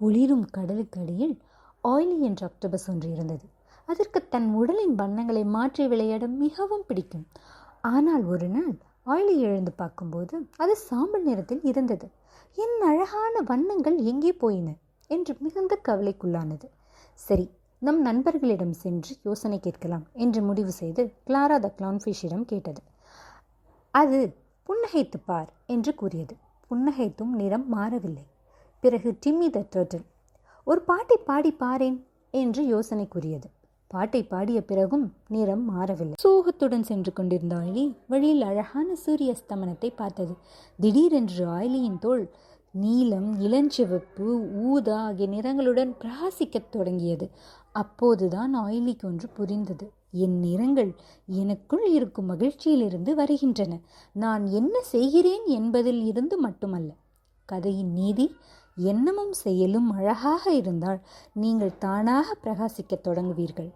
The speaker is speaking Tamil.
ஒளிரும் கடலுக்கடியில் ஆயிலி என்ற ஆக்டோபஸ் ஒன்று இருந்தது. அதற்கு தன் உடலின் வண்ணங்களை மாற்றி விளையாட மிகவும் பிடிக்கும். ஆனால் ஒரு நாள் ஆயிலி எழுந்து பார்க்கும்போது அது சாம்பல் நிறத்தில் இருந்தது. என் அழகான வண்ணங்கள் எங்கே போயின? என்று மிகுந்த கவலைக்குள்ளானது. சரி நம் நண்பர்களிடம் சென்று யோசனை கேட்கலாம் என்று முடிவு செய்து கிளாரா த கிளான்ஃபிஷிடம் கேட்டது. அது புன்னகைத்து பார் என்று கூறியது. புன்னகைத்தும் நிறம் மாறவில்லை. பிறகு டிம்மி த டர்ட்டில். ஒரு பாட்டை பாடி பாரேன் என்று யோசனை கூறியது. பாட்டை பாடிய பிறகும் நிறம் மாறவில்லை. சோகத்துடன் சென்று கொண்டிருந்த ஆயிலி வழியில் அழகான சூரிய அஸ்தமனத்தை பார்த்தது. திடீரென்று ஆயிலியின் தோல் நீலம் இளஞ்சிவப்பு ஊதா ஆகிய நிறங்களுடன் பிரகாசிக்கத் தொடங்கியது. அப்போதுதான் ஆயிலிக்கு ஒன்று புரிந்தது. என் நிறங்கள் எனக்குள் இருக்கும் மகிழ்ச்சியிலிருந்து வருகின்றன. நான் என்ன செய்கிறேன் என்பதில் இருந்து மட்டுமல்ல. கதையின் நீதி எண்ணமும் செயலும் அழகாக இருந்தால் நீங்கள் தானாக பிரகாசிக்கத் தொடங்குவீர்கள்.